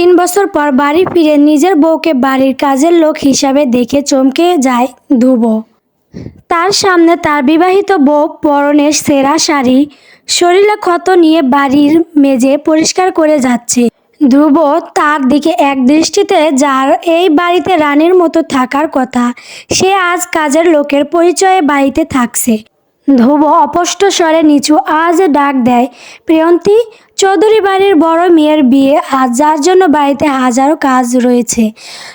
তিন বছর পর বাড়ি ফিরে নিজের বউকে বাড়ির কাজের লোক হিসাবে দেখে চমকে যায় ধ্রুব। তার সামনে তার বিবাহিত বউ পরনে সেরা শাড়ি, শরীরে ক্ষত নিয়ে বাড়ির মেজে পরিষ্কার করে যাচ্ছে। ধ্রুব তার দিকে এক দৃষ্টিতে যার এই বাড়িতে রানীর মতো থাকার কথা, সে আজ কাজের লোকের পরিচয়ে বাড়িতে থাকছে। ধ্রুব অপষ্ট স্বরে নিচু আজ ডাক দেয়, প্রিয়ন্তী চৌধুরী বাড়ির বড় মেয়ের বিয়ে আর যার জন্য বাড়িতে হাজারো কাজ রয়েছে।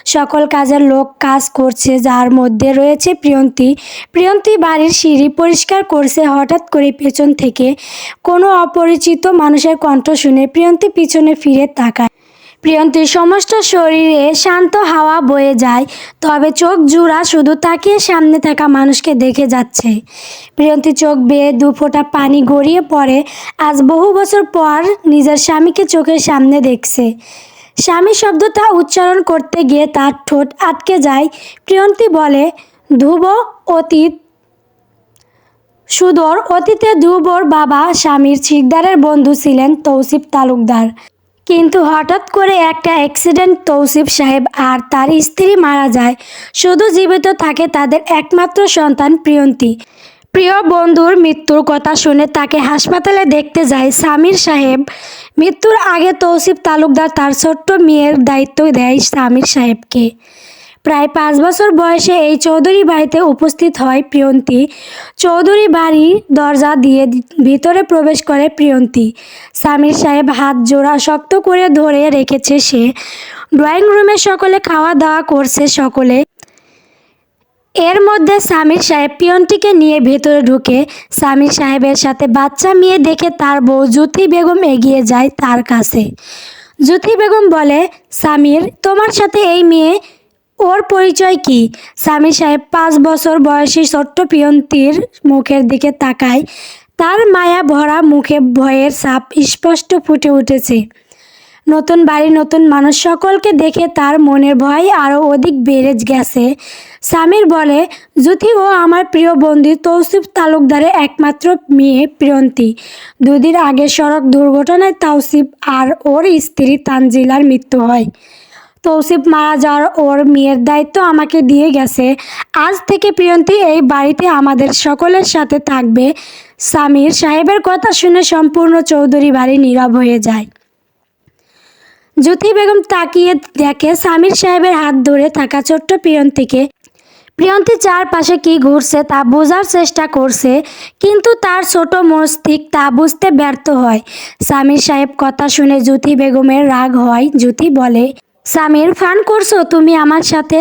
সকল কাজের লোক কাজ করছে, যার মধ্যে রয়েছে প্রিয়ন্তী। প্রিয়ন্তী বাড়ির সিঁড়ি পরিষ্কার করছে, হঠাৎ করে পেছন থেকে কোনো অপরিচিত মানুষের কণ্ঠ শুনে প্রিয়ন্তী পিছনে ফিরে তাকায়। প্রিয়ন্তীর সমস্ত শরীরে শান্ত হাওয়া বয়ে যায়, তবে চোখ জুড়া শুধু তাকিয়ে সামনে থাকা মানুষকে দেখে যাচ্ছে। প্রিয়ন্তী চোখ বেয়ে দু ফোঁটা পানি গড়িয়ে পড়ে, আজ বহু বছর পর নিজের স্বামীকে চোখের সামনে দেখছে। স্বামী শব্দটা উচ্চারণ করতে গিয়ে তার ঠোঁট আটকে যায়। প্রিয়ন্তী বলে, ধ্রুব অতীত, সুদর অতীতে ধ্রুবর বাবা স্বামীর শিকদারের বন্ধু ছিলেন তৌসিফ তালুকদার। কিন্তু হঠাৎ করে একটা অ্যাক্সিডেন্ট তৌসিফ সাহেব আর তার স্ত্রী মারা যায়। শুধু জীবিত থাকে তাদের একমাত্র সন্তান প্রিয়ন্তী। প্রিয় বন্ধুর মৃত্যুর কথা শুনে তাকে হাসপাতালে দেখতে যায় সামির সাহেব। মৃত্যুর আগে তৌসিফ তালুকদার তার ছোট্ট মেয়ের দায়িত্ব দেয় সামির সাহেবকে। প্রায় পাঁচ বছর বয়সে এই চৌধুরী বাড়িতে উপস্থিত হয় প্রিয়ন্তী। চৌধুরী বাড়ি দরজা দিয়ে ভিতরে প্রবেশ করে প্রিয়ন্তী। সামির সাহেব হাত জোড়া শক্ত করে ধরে রেখেছে সে। ড্রয়িং রুমে সকলে খাওয়া দাওয়া করছে সকলে। এর মধ্যে সামির সাহেব পিয়নটিকে নিয়ে ভেতরে ঢুকে সামির সাহেবের সাথে বাচ্চা মেয়ে দেখে তার বউ জ্যোতি বেগম এগিয়ে যায় তার কাছে। জ্যোতি বেগম বলে সামির তোমার সাথে এই মেয়ে ওর পরিচয় কি? স্বামী সাহেব পাঁচ বছর বয়সী ছোট্ট পিয়ন্তির মুখের দিকে তাকায়। তার মায়া ভরা মুখে ভয়ের ছাপ স্পষ্ট ফুটে উঠেছে। নতুন বাড়ি, নতুন মানুষ সকলকে দেখে তার মনের ভয় আরও অধিক বেড়ে গেছে। স্বামীর বলে জ্যোতি ও আমার প্রিয় বন্ধু তৌসিফ তালুকদারের একমাত্র মেয়ে প্রিয়ন্তী দুদিন আগে সড়ক দুর্ঘটনায় তৌসিফ আর ওর স্ত্রী তানজিলার মৃত্যু হয়। তৌসিফ মারা যাওয়ার ওর মেয়ের দায়িত্ব আমাকে দিয়ে গেছে। আজ থেকে প্রিয়ন্তী এই বাড়িতে আমাদের সকলের সাথে থাকবে। সামির সাহেবের কথা শুনে সম্পূর্ণ চৌধুরী বাড়ি নীরব হয়ে যায়। জ্যোতি বেগম তাকিয়ে দেখে সামির সাহেবের হাত ধরে থাকা ছোট্ট প্রিয়ন্তীকে। প্রিয়ন্তী চারপাশে কি ঘুরছে তা বোঝার চেষ্টা করছে, কিন্তু তার ছোট মস্তিষ্ক তা বুঝতে ব্যর্থ হয়। সামির সাহেব কথা শুনে জ্যোতি বেগমের রাগ হয়। জ্যোতি বলে সামির ফান করছ, তুমি আমার সাথে?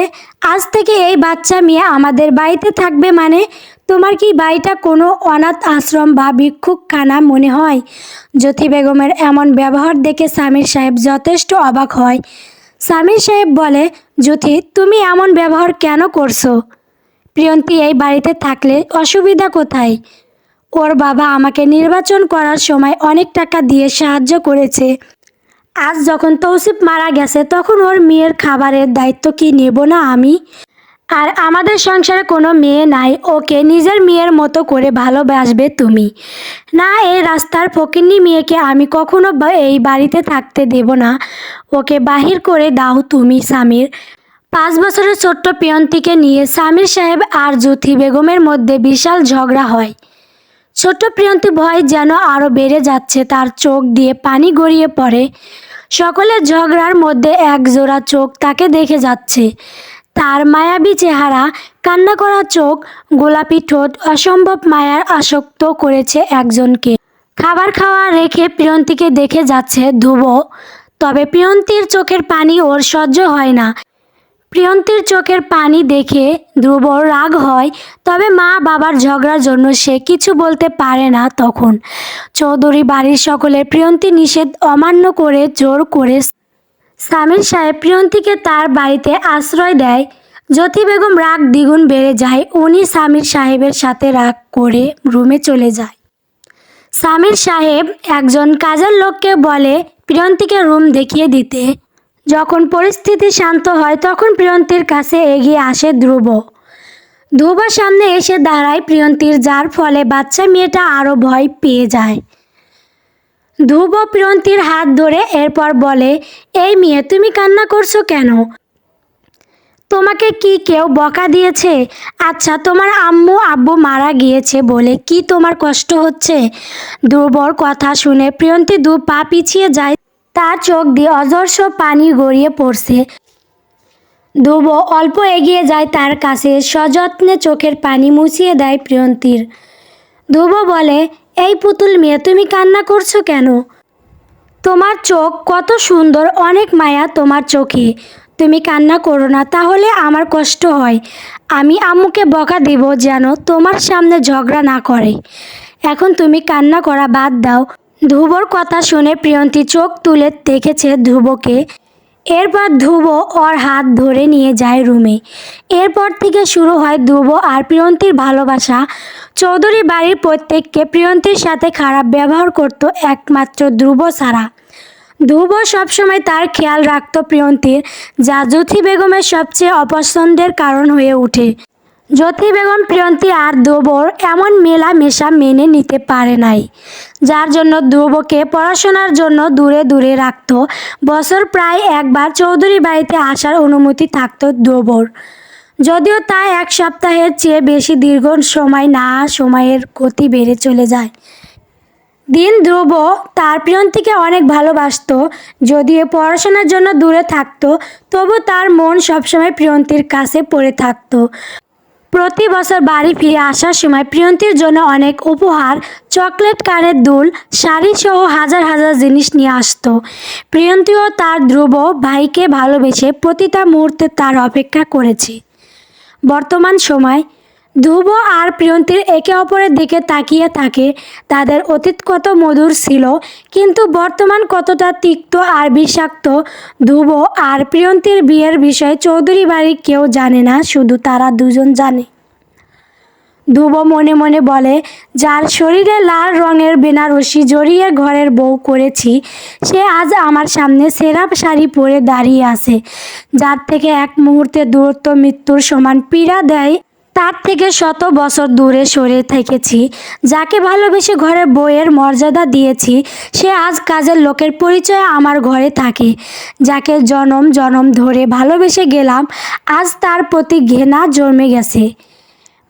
আজ থেকে এই বাচ্চা মেয়ে আমাদের বাড়িতে থাকবে মানে তোমার কি বাড়িটা কোনো অনাথ আশ্রম বা ভিক্ষুকখানা মনে হয়? জ্যোতি বেগমের এমন ব্যবহার দেখে সামির সাহেব যথেষ্ট অবাক হয়। সামির সাহেব বলে, জ্যোতি, তুমি এমন ব্যবহার কেন করছ? প্রিয়ন্তী, এই বাড়িতে থাকলে অসুবিধা কোথায়? ওর বাবা আমাকে নির্বাচন করার সময় অনেক টাকা দিয়ে সাহায্য করেছে। আজ যখন তৌসিফ মারা গেছে, তখন ওর মেয়ের খাবারের দায়িত্ব কি নেব না আমি? আর আমাদের সংসারে কোনো মেয়ে নাই, ওকে নিজের মেয়ের মতো করে ভালোবাসবে তুমি। না, এই রাস্তার ফকিন্নি মেয়েকে আমি কখনো এই বাড়িতে থাকতে দেব না। ওকে বাহির করে দাও তুমি, স্বামীর। পাঁচ বছরের ছোট্ট পিয়ন্তিকে নিয়ে সামির সাহেব আর জ্যোতি বেগমের মধ্যে বিশাল ঝগড়া হয়। ছোট্ট প্রিয়ন্তী ভয় যেন আরও বেড়ে যাচ্ছে। তার চোখ দিয়ে পানি গড়িয়ে পড়ে। সকলের ঝগড়ার মধ্যে এক জোড়া চোখ তাকে দেখে যাচ্ছে। তার মায়াবী চেহারা, কান্না করা চোখ, গোলাপি ঠোঁট, অসম্ভব মায়ার আসক্ত করেছে একজনকে। খাবার খাওয়া রেখে প্রিয়ন্তীকে দেখে যাচ্ছে ধ্রুব তবে প্রিয়ন্তীর চোখের পানি ওর সহ্য হয় না। প্রিয়ন্তীর চোখের পানি দেখে ধ্রুব রাগ হয়, তবে মা বাবার ঝগড়ার জন্য সে কিছু বলতে পারে না তখন। চৌধুরী বাড়ির সকলে প্রিয়ন্তী নিষেধ অমান্য করে জোর করে সামির সাহেব প্রিয়ন্তীকে তার বাড়িতে আশ্রয় দেয়। জ্যোতি বেগম রাগ দ্বিগুণ বেড়ে যায়, উনি সামির সাহেবের সাথে রাগ করে রুমে চলে যায়। সামির সাহেব একজন কাজের লোককে বলে, প্রিয়ন্তীকে রুম দেখিয়ে দিতে। যখন পরিস্থিতি শান্ত হয়, তখন প্রিয়ন্তীর কাছে এগিয়ে আসে ধ্রুব। ধ্রুবর সামনে এসে দাঁড়ায় প্রিয়ন্তীর, যার ফলে বাচ্চা মেয়েটা আরও ভয় পেয়ে যায়। ধ্রুব প্রিয়ন্তীর হাত ধরে এরপর বলে, এই মেয়ে, তুমি কান্না করছ কেন? তোমাকে কি কেউ বকা দিয়েছে? আচ্ছা তোমার আম্মু, আব্বু মারা গিয়েছে বলে কি তোমার কষ্ট হচ্ছে? ধ্রুবর কথা শুনে প্রিয়ন্তী দু পা পিছিয়ে যায়। তার চোখ দিয়ে অজস্র পানি গড়িয়ে পড়ছে। ধ্রুব অল্প এগিয়ে যায় তার কাছে, সযত্নে চোখের পানি মুছিয়ে দেয় প্রিয়ন্তীর। ধ্রুব বলে, এই পুতুল মেয়ে, তুমি কান্না করছ কেন? তোমার চোখ কত সুন্দর, অনেক মায়া তোমার চোখে। তুমি কান্না করো না, তাহলে আমার কষ্ট হয়। আমি আম্মুকে বকা দেব যেন তোমার সামনে ঝগড়া না করে। এখন তুমি কান্না করা বাদ দাও। ধ্রুবর কথা শুনে প্রিয়ন্তী চোখ তুলে দেখেছে ধ্রুবকে। এরপর ধ্রুব ওর হাত ধরে নিয়ে যায় রুমে এরপর থেকে শুরু হয় ধ্রুব আর প্রিয়ন্তীর ভালোবাসা। চৌধুরী বাড়ির প্রত্যেককে প্রিয়ন্তীর সাথে খারাপ ব্যবহার করত একমাত্র ধ্রুব ছাড়া। ধ্রুব সবসময় তার খেয়াল রাখত প্রিয়ন্তীর। যা জ্যোতি বেগমের সবচেয়ে অপছন্দের কারণ হয়ে ওঠে। জ্যোতি বেগম, প্রিয়ন্তী আর ধ্রুবর এমন মেলামেশা মেনে নিতে পারে নাই, যার জন্য ধ্রুবকে পড়াশোনার জন্য দূরে দূরে রাখত। বছর প্রায় একবার চৌধুরী বাড়িতে আসার অনুমতি থাকত ধ্রুবর। যদিও তা এক সপ্তাহের চেয়ে বেশি দীর্ঘ সময় না, সময়ের গতি বেড়ে চলে যায়। দিন ধ্রুব তার প্রিয়ন্তীকে অনেক ভালোবাসতো, যদিও পড়াশোনার জন্য দূরে থাকতো, তবু তার মন সবসময় প্রিয়ন্তীর কাছে পড়ে থাকতো। প্রতি বছর বাড়ি ফিরে আসার সময় প্রিয়ন্তির জন্য অনেক উপহার, চকলেট কানের দুল শাড়ি সহ হাজার হাজার জিনিস নিয়ে আসতো। প্রিয়ন্তীও তার ধ্রুব ভাইকে ভালোবেসে প্রতিটা মুহূর্তে তার অপেক্ষা করেছে। বর্তমান সময় ধ্রুব আর প্রিয়ন্তীর একে অপরের দিকে তাকিয়ে থাকে। তাদের অতীত কত মধুর ছিল, কিন্তু বর্তমান কতটা তিক্ত আর বিষাক্ত, ধ্রুব আর প্রিয়ন্তীর বিয়ের বিষয়ে চৌধুরী বাড়ির কেউ জানে না, শুধু তারা দুজন জানে। ধ্রুব মনে মনে বলে, যার শরীরে লাল রঙের বেনারসি জড়িয়ে ঘরের বউ করেছি, সে আজ আমার সামনে সেরা শাড়ি পরে দাঁড়িয়ে আছে। যার থেকে এক মুহূর্তে দূরত্ব মৃত্যুর সমান পীড়া দেয় তার থেকে শত বছর দূরে সরে থেকেছি। যাকে ভালোবেসে ঘরে বইয়ের মর্যাদা দিয়েছি, সে আজ কাজের লোকের পরিচয়ে আমার ঘরে থাকে। যাকে জনম জনম ধরে ভালোবেসে গেলাম, আজ তার প্রতি ঘেনা জন্মে গেছে।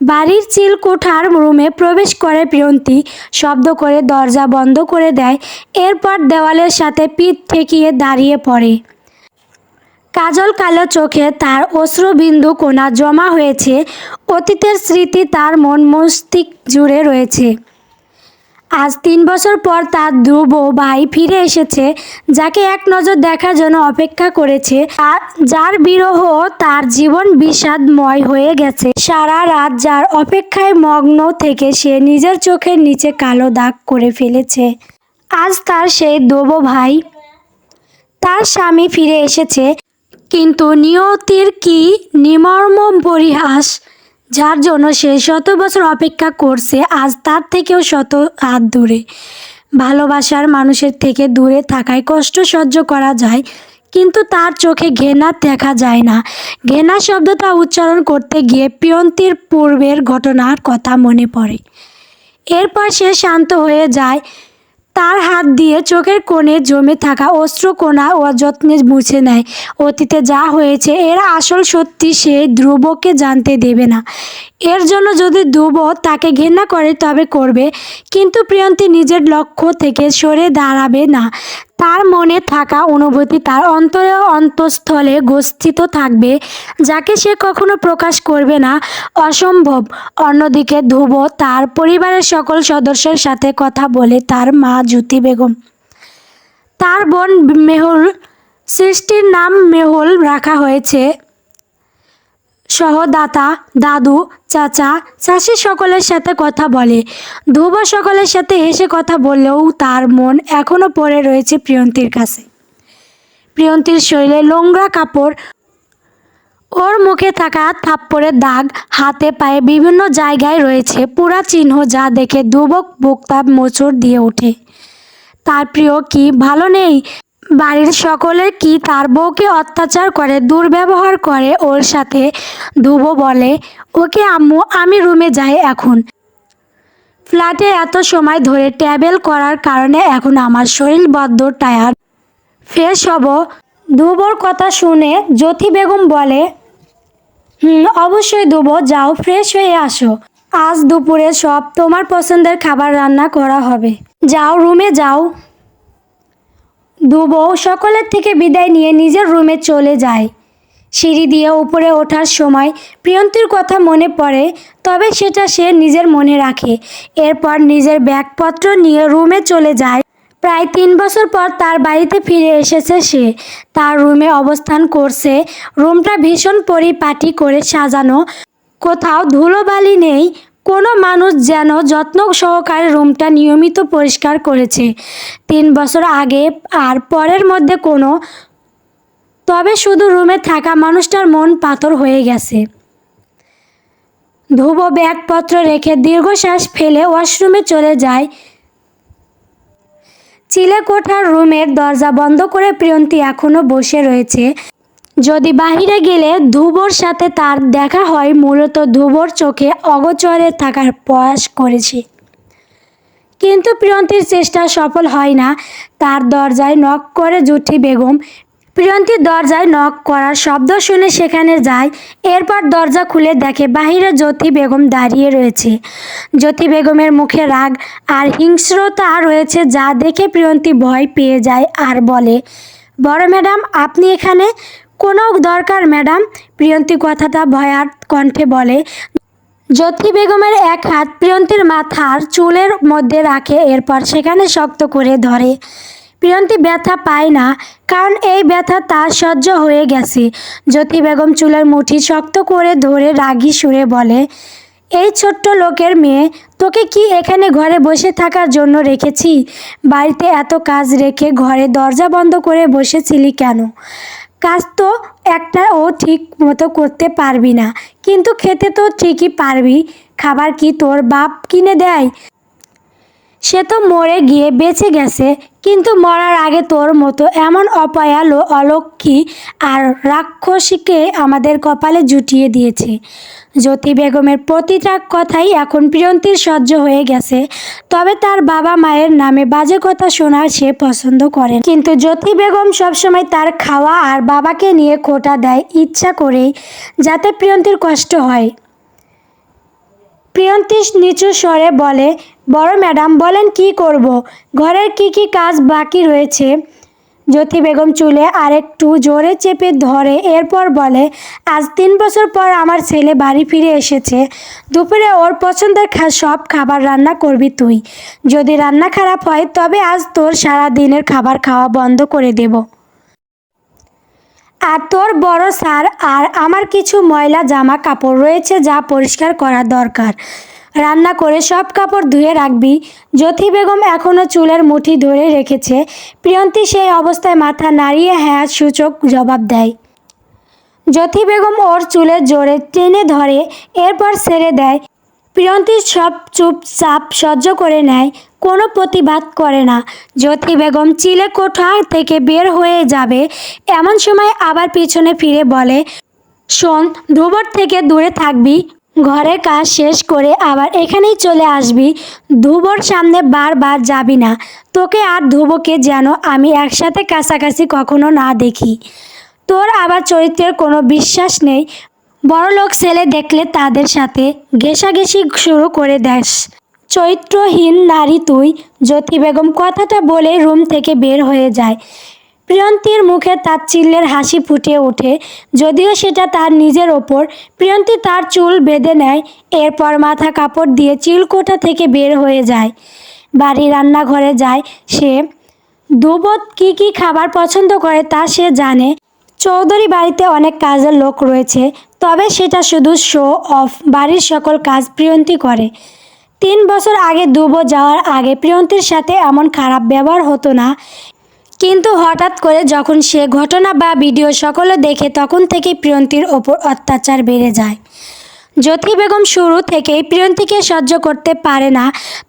বাড়ির চিল কোঠার রুমে প্রবেশ করে প্রিয়ন্তী, শব্দ করে দরজা বন্ধ করে দেয়, এরপর দেওয়ালের সাথে পিঠ ঠেকিয়ে দাঁড়িয়ে পড়ে। কাজল কালো চোখে তার অশ্রুবিন্দু কোনা জমা হয়েছে। অতীতের স্মৃতি তার মন মস্তিষ্ক জুড়ে রয়েছে। আজ তিন বছর পর তার ধ্রুব ভাই ফিরে এসেছে, যাকে এক নজর দেখার জন্য অপেক্ষা করেছে। যার বিরহ তার জীবন বিষাদময় হয়ে গেছে। সারা রাত যার অপেক্ষায় মগ্ন থেকে সে নিজের চোখের নিচে কালো দাগ করে ফেলেছে। আজ তার সেই ধ্রুব ভাই, তার স্বামী ফিরে এসেছে। কিন্তু নিয়তির কি নিমর্ম পরিহাস? যার জন্য সে শত বছর অপেক্ষা করছে, আজ তার থেকেও শত হাত দূরে। ভালোবাসার মানুষের থেকে দূরে থাকায় কষ্ট সহ্য করা যায়, কিন্তু তার চোখে ঘেনা দেখা যায় না। ঘেনা শব্দটা উচ্চারণ করতে গিয়ে পিয়ন্তীর পূর্বের ঘটনার কথা মনে পড়ে। এরপর সে শান্ত হয়ে যায় তার হাত দিয়ে চোখের কোণে জমে থাকা অস্ত্রকোণা ও যত্নে মুছে নেয়। অতীতে যা হয়েছে, এরা আসল সত্যি সে ধ্রুবকে জানতে দেবে না। এর জন্য যদি ধ্রুব তাকে ঘৃণা করে, তবে করবে। কিন্তু প্রিয়ন্তী নিজের লক্ষ্য থেকে সরে দাঁড়াবে না। তার মনে থাকা অনুভূতি তার অন্তরে অন্তঃস্থলে গস্থিত থাকবে, যাকে সে কখনো প্রকাশ করবে না। অসম্ভব। অন্যদিকে ধ্রুব তার পরিবারের সকল সদস্যের সাথে কথা বলে তার মা জ্যোতি বেগম। তার বোন মেহুল, সৃষ্টির নাম মেহুল রাখা হয়েছে। সহদাতা দাদু, চাচা, চাষি সকলের সাথে কথা বলে। ধ্রুব সকলের সাথে হেসে কথা বললেও তার মন এখনও পড়ে রয়েছে প্রিয়ন্তীর কাছে। প্রিয়ন্তীর শরীরে নোংরা কাপড়, ওর মুখে থাকা থাপ্পড়ের দাগ, হাতে পায়ে বিভিন্ন জায়গায় রয়েছে পুরা চিহ্ন যা দেখে দুবক বুকতা মোচড় দিয়ে ওঠে। তার প্রিয় কি ভালো নেই? বাড়ির সকলে কি তার বউকে অত্যাচার করে, দুর্ব্যবহার করে ওর সাথে? ধুবো বলে, ওকে আম্মু, আমি রুমে যাই এখন। ফ্ল্যাটে এত সময় ধরে ট্যাবেল করার কারণে এখন আমার শরীর বদ্ধ টায়ার্ড ফ্রেশ হব ধুবোর কথা শুনে জ্যোতি বেগম বলে, হুম, অবশ্যই ধুবো যাও, ফ্রেশ হয়ে আসো। আজ দুপুরে সব তোমার পছন্দের খাবার রান্না করা হবে। যাও, রুমে যাও। দুবো সকলের থেকে বিদায় নিয়ে নিজের রুমে চলে যায়। সিঁড়ি দিয়ে উপরে ওঠার সময় প্রিয়ন্তীর কথা মনে পড়ে, তবে সেটা সে নিজের মনে রাখে। এরপর নিজের ব্যাগপত্র নিয়ে রুমে চলে যায়। প্রায় তিন বছর পর তার বাড়িতে ফিরে এসেছে সে। তার রুমে অবস্থান করছে, রুমটা ভীষণ পরিপাটি করে সাজানো। কোথাও ধুলোবালি নেই কোনো মানুষ যেন যত্ন সহকারে রুমটা নিয়মিত পরিষ্কার করেছে। তিন বছর আগে আর পরের মধ্যে কোনো, তবে শুধু রুমে থাকা মানুষটার মন পাথর হয়ে গেছে। ধুব ব্যাগপত্র রেখে দীর্ঘশ্বাস ফেলে ওয়াশরুমে চলে যায়। চিলে কোঠার রুমের দরজা বন্ধ করে প্রিয়ন্তী এখনও বসে রয়েছে। যদি বাহিরে গেলে ধুবোর সাথে তার দেখা হয়, মূলত ধুবোর চোখে অগোচরে থাকার প্রয়াস করেছে। কিন্তু প্রিয়ন্তীর চেষ্টা সফল হয় না। তার দরজায় নক করে জুঠি বেগম। প্রিয়ন্তীর দরজায় নক করার শব্দ শুনে সেখানে যায়। এরপর দরজা খুলে দেখে বাহিরে জ্যোতি বেগম দাঁড়িয়ে রয়েছে। জ্যোতি বেগমের মুখে রাগ আর হিংস্রতা রয়েছে যা দেখে প্রিয়ন্তী ভয় পেয়ে যায় আর বলে, বড় ম্যাডাম, আপনি এখানে কোনো দরকার, ম্যাডাম? প্রিয়ন্তী কথাটা ভয়ার কণ্ঠে বলে। জ্যোতি বেগমের এক হাত প্রিয়ন্তীর মাথার চুলের মধ্যে রাখে, এরপর সেখানে শক্ত করে ধরে। প্রিয়ন্তী ব্যথা পায় না, কারণ এই ব্যথা তার সহ্য হয়ে গেছে। জ্যোতি বেগম চুলের মুঠি শক্ত করে ধরে রাগি সুরে বলে, এই ছোট্ট লোকের মেয়ে, তোকে কি এখানে ঘরে বসে থাকার জন্য রেখেছি? বাড়িতে এত কাজ রেখে ঘরে দরজা বন্ধ করে বসেছিলি কেন? কাজ তো একটা ও ঠিক মতো করতে পারবি না। কিন্তু খেতে তো ঠিকই পারবি। খাবার কি তোর বাপ কিনে দেয়? সে তো মরে গিয়ে বেঁচে গেছে, কিন্তু মরার আগে তোর মতো এমন অপয়ালো অলক্ষী আর রাক্ষসীকে আমাদের কপালে জুটিয়ে দিয়েছে। জ্যোতি বেগমের প্রতিটা কথাই এখন প্রিয়ন্তীর সহ্য হয়ে গেছে, তবে তার বাবা মায়ের নামে বাজে কথা শোনা সে পছন্দ করেন কিন্তু জ্যোতি বেগম সবসময় তার খাওয়া আর বাবাকে নিয়ে খোটা দেয় ইচ্ছা করেই, যাতে প্রিয়ন্তীর কষ্ট হয়। প্রিয়ন্তী নিচু স্বরে বলে বড় ম্যাডাম বলেন, কি করব? ঘরের কি কি কাজ বাকি রয়েছে? জ্যোতি বেগম চুলে আরেকটু জোরে চেপে ধরে, এরপর বলে, আজ তিন বছর পর আমার ছেলে বাড়ি ফিরে এসেছে। দুপুরে ওর পছন্দের সব খাবার রান্না করবি তুই। যদি রান্না খারাপ হয়, তবে আজ তোর সারা দিনের খাবার খাওয়া বন্ধ করে দেব। আর তোর বড় স্যার আর আমার কিছু ময়লা জামা কাপড় রয়েছে যা পরিষ্কার করা দরকার। রান্না করে সব কাপড় ধুয়ে রাখবি। জ্যোতি বেগম এখনও চুলের মুঠি ধরে রেখেছে। প্রিয়ন্তী সেই অবস্থায় মাথা নাড়িয়ে হ্যাঁ সূচক জবাব দেয়। জ্যোতি বেগম ওর চুলের জোরে টেনে ধরে, এরপর ছেড়ে দেয়। প্রিয়ন্তী সব চুপচাপ সহ্য করে নেয়, কোনো প্রতিবাদ করে না। জ্যোতি বেগম চিলে কোঠা থেকে বের হয়ে যাবে, এমন সময় আবার পিছনে ফিরে বলে, শোন ধুবর থেকে দূরে থাকবি। ঘরের কাজ শেষ করে আবার এখানেই চলে আসবি। ধুবর সামনে বারবার যাবি না। তোকে আর ধুবোকে যেন আমি একসাথে কাছাকাছি কখনো না দেখি। তোর আবার চরিত্রের কোনো বিশ্বাস নেই। বড়লোক ছেলে দেখলে তাদের সাথে ঘেঁষাঘেঁষি শুরু করে দেস। চরিত্রহীন নারী তুই। জ্যোতি বেগম কথাটা বলে রুম থেকে বের হয়ে যায়। প্রিয়ন্তীর মুখে তাচ্ছিল্যের হাসি ফুটে ওঠে, যদিও সেটা তার নিজের ওপর। প্রিয়ন্তী তার চুল বেঁধে নেয়, এরপর মাথা কাপড় দিয়ে চিলকোটা থেকে বের হয়ে যায়। বাড়ি রান্নাঘরে যায় সে। দুবত কি কি খাবার পছন্দ করে তা সে জানে। চৌধুরী বাড়িতে অনেক কাজের লোক রয়েছে, তবে সেটা শুধু শো অফ বাড়ির সকল কাজ প্রিয়ন্তী করে। তিন বছর আগে দুবো যাওয়ার আগে প্রিয়ন্তীর সাথে এমন খারাপ ব্যবহার হতো না। কিন্তু হঠাৎ করে যখন সে ঘটনা বা ভিডিও সকলে দেখে তখন থেকে প্রিয়ন্তীর ওপর অত্যাচার বেড়ে যায়। জ্যোতি বেগম শুরু থেকেই প্রিয়ন্তীকে সহ্য করতে পারে না,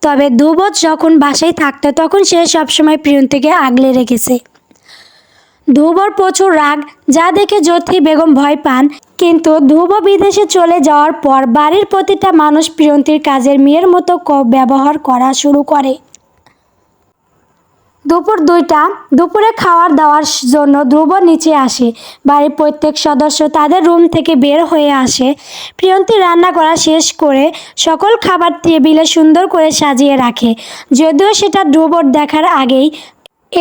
তবে দুবত যখন বাসায় থাকতো তখন সে সবসময় প্রিয়ন্তীকে আগলে রেখেছে। ধ্রুবর প্রচুর রাগ, যা দেখে জ্যোতি বেগম ভয় পান, কিন্তু ধ্রুব বিদেশে চলে যাওয়ার পর বাড়ির প্রতিটা মানুষ প্রিয়ন্তীর কাজের মেয়ের মতো ব্যবহার করা শুরু করে। দুপুর দুইটা, দুপুরে খাওয়ার দাওয়ার জন্য ধ্রুব নিচে আসে। বাড়ির প্রত্যেক সদস্য তাদের রুম থেকে বের হয়ে আসে। প্রিয়ন্তী রান্না করা শেষ করে সকল খাবার টেবিলে সুন্দর করে সাজিয়ে রাখে। যদিও সেটা ধ্রুবর দেখার আগেই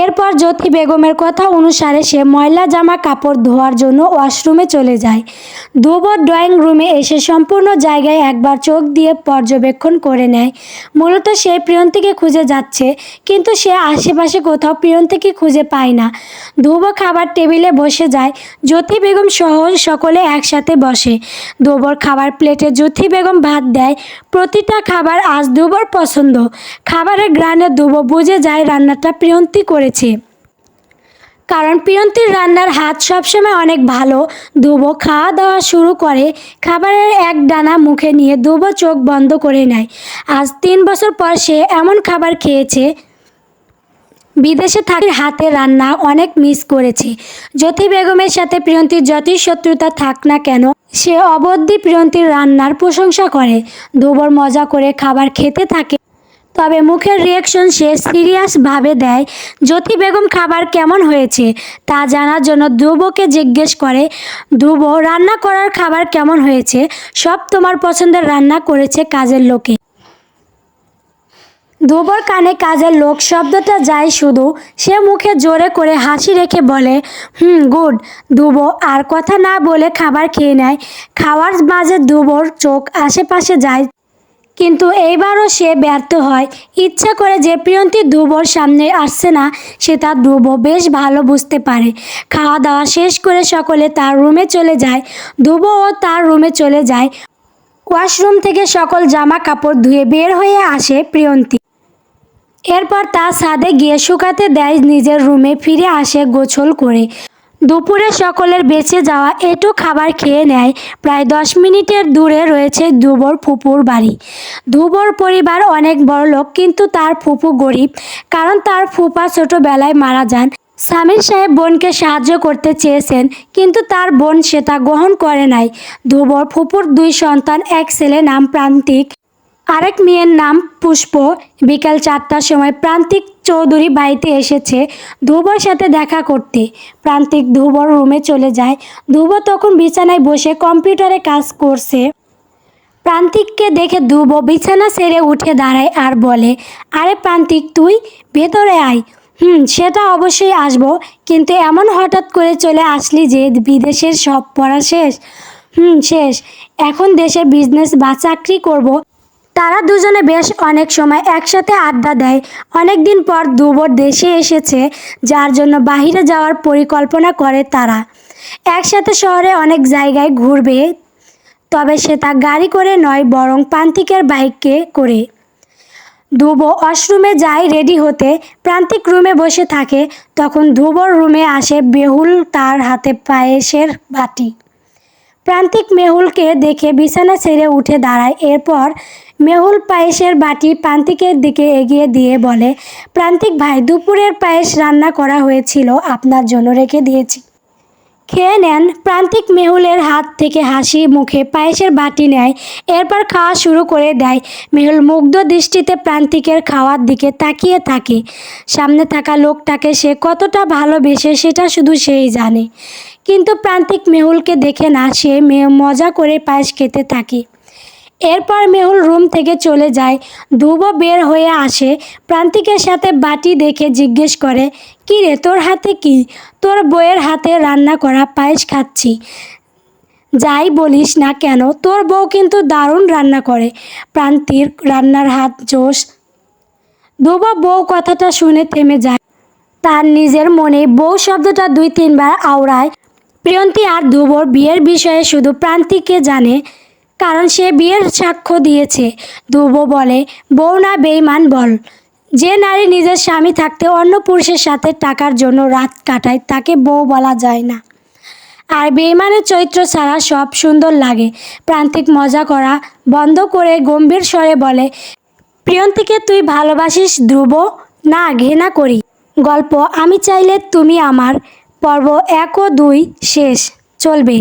এরপর জ্যোতি বেগমের কথা অনুসারে সে ময়লা জামা কাপড় ধোয়ার জন্য ওয়াশরুমে চলে যায়। ধ্রুবর ড্রয়িং রুমে এসে সম্পূর্ণ জায়গায় একবার চোখ দিয়ে পর্যবেক্ষণ করে নেয়। মূলত সে প্রিয়ন্তীকে খুঁজে যাচ্ছে, কিন্তু সে আশেপাশে কোথাও প্রিয়ন্তীকে খুঁজে পায় না। ধ্রুব খাবার টেবিলে বসে যায়। জ্যোতি বেগম সহ সকলে একসাথে বসে। ধ্রুবর খাবার প্লেটে জ্যোতি বেগম ভাত দেয়। প্রতিটা খাবার আজ ধ্রুবর পছন্দ। খাবারের গ্রানে ধ্রুব বুঝে যায় রান্নাটা প্রিয়ন্তী করেছে। কারণ প্রিয়ন্তীর রান্নার হাত সবসময় অনেক ভালো। দুবো খাওয়া দাওয়া শুরু করে, খাবারের এক ডানা মুখে নিয়ে দুবো চোখ বন্ধ করে নেয়। আজ তিন বছর পর সে এমন খাবার খেয়েছে, বিদেশে থাকি হাতে রান্না অনেক মিস করেছে। জ্যোতি বেগমের সাথে প্রিয়ন্তীর যতই শত্রুতা থাক না কেন, সে অবধি প্রিয়ন্তীর রান্নার প্রশংসা করে। দুবর মজা করে খাবার খেতে থাকে। তবে মুখের রিয়াকশন সে সিরিয়াসভাবে দেয়। জ্যোতি বেগম খাবার কেমন হয়েছে তা জানার জন্য ধ্রুবকে জিজ্ঞেস করে, ধ্রুব, রান্না করার খাবার কেমন হয়েছে? সব তোমার পছন্দের রান্না করেছে কাজের লোকে। ধ্রুবর কানে কাজের লোক শব্দটা যায় শুধু, সে মুখে জোরে করে হাসি রেখে বলে, হুম, গুড। ধ্রুব, আর কথা না বলে খাবার খেয়ে নেয়। খাওয়ার মাঝে ধ্রুবর চোখ আশেপাশে যায় কিন্তু এইবারও সে ব্যর্থ হয়। ইচ্ছা করে যে প্রিয়ন্তী ধ্রুবর সামনে আসছে না, সে তার ধ্রুব বেশ ভালো বুঝতে পারে। খাওয়া দাওয়া শেষ করে সকলে তার রুমে চলে যায়। ধ্রুবও তার রুমে চলে যায়। ওয়াশরুম থেকে সকল জামা কাপড় ধুয়ে বের হয়ে আসে প্রিয়ন্তী। এরপর তা ছাদে গিয়ে শুকাতে দেয়, নিজের রুমে ফিরে আসে গোছল করে। দুপুরে সকলের বেঁচে যাওয়া এটু খাবার খেয়ে নেয়। প্রায় দশ মিনিটের দূরে রয়েছে ধুবর ফুপুর বাড়ি। ধুবর পরিবার অনেক বড় লোক, কিন্তু তার ফুপু গরিব। কারণ তার ফুপা ছোটবেলায় মারা যান। সামির সাহেব বোনকে সাহায্য করতে চেয়েছেন, কিন্তু তার বোন সেটা গ্রহণ করে নাই। ধুবর ফুপুর দুই সন্তান, এক ছেলে নাম প্রান্তিক। আরেক মেয়ের নাম পুষ্প। বিকাল চারটার সময় প্রান্তিক চৌধুরী বাড়িতে এসেছে ধ্রুবর সাথে দেখা করতে। প্রান্তিক ধ্রুবর রুমে চলে যায়। ধ্রুব তখন বিছানায় বসে কম্পিউটারে কাজ করছে। প্রান্তিককে দেখে ধ্রুব বিছানা সেরে উঠে দাঁড়ায় আর বলে, আরে প্রান্তিক, তুই ভেতরে আয়। হুম, সেটা অবশ্যই আসব, কিন্তু এমন হঠাৎ করে চলে আসলি যে বিদেশের সব পড়া শেষ। হুম, শেষ। এখন দেশে বিজনেস বা চাকরি করব। তারা দুজনে বেশ অনেক সময় একসাথে আড্ডা দেয়। অনেক দিন পর দুবর দেশে এসেছে, যার জন্য বাইরে যাওয়ার পরিকল্পনা করে তারা। একসাথে শহরে অনেক জায়গায় ঘুরবে, তবে সে তা গাড়ি করে নয়, বরং প্রান্তিকের বাইকে করে। ধ্রুব ওয়াশরুমে যায় রেডি হতে। প্রান্তিক রুমে বসে থাকে, তখন ধ্রুবর রুমে আসে বেহুল তার হাতে পায়েসের বাটি। প্রান্তিক মেহুলকে দেখে বিছানা ছেড়ে উঠে দাঁড়ায়। এরপর মেহুল পায়েসের বাটি প্রান্তিকের দিকে এগিয়ে দিয়ে বলে, প্রান্তিক ভাই, দুপুরের পায়েস রান্না করা হয়েছিল, আপনার জন্য রেখে দিয়েছি। খেয়ে নেন প্রান্তিক মেহুলের হাত থেকে হাসি মুখে, পায়েসের বাটি নেয়, এরপর খাওয়া শুরু করে দেয়। মেহুল মুগ্ধ দৃষ্টিতে প্রান্তিকের খাওয়ার দিকে তাকিয়ে থাকে। সামনে থাকা লোকটাকে সে কতটা ভালোবেসে সেটা শুধু সেই জানে। কিন্তু প্রান্তিক মেহুলকে দেখে না, সে মজা করে পায়েস খেতে থাকে। এরপর মেহুল রুম থেকে চলে যায়। ধ্রুব বের হয়ে আসে। প্রান্তিকের সাথে বাটি দেখে জিজ্ঞেস করে, কী রে, তোর হাতে কি? তোর বইয়ের হাতে রান্না করা পায়েস খাচ্ছি। যাই বলিস না কেন, তোর বউ কিন্তু দারুণ রান্না করে। প্রান্তির রান্নার হাত জোশ। ধ্রুব বউ কথাটা শুনে থেমে যায়। তার নিজের মনে বউ শব্দটা দুই তিনবার আওড়ায়। প্রিয়ন্তী আর ধ্রুবর বিয়ের বিষয়ে শুধু প্রান্তিকে জানে, কারণ সে বিয়ের সাক্ষ্য দিয়েছে। ধ্রুব বলে, বউ না বেইমান বল। যে নারী নিজের স্বামী থাকতে অন্য পুরুষের সাথে টাকার জন্য রাত কাটায়, তাকে বউ বলা যায় না। আর বেইমানের চরিত্র ছাড়া সব সুন্দর লাগে। প্রান্তিক মজা করা বন্ধ করে গম্ভীর স্বরে বলে, প্রিয়ন্তীকে তুই ভালোবাসিস ধ্রুব না ঘৃণা করি। গল্প, আমি চাইলে তুমি আমার পর্ব এক ও দুই শেষ। চলবে।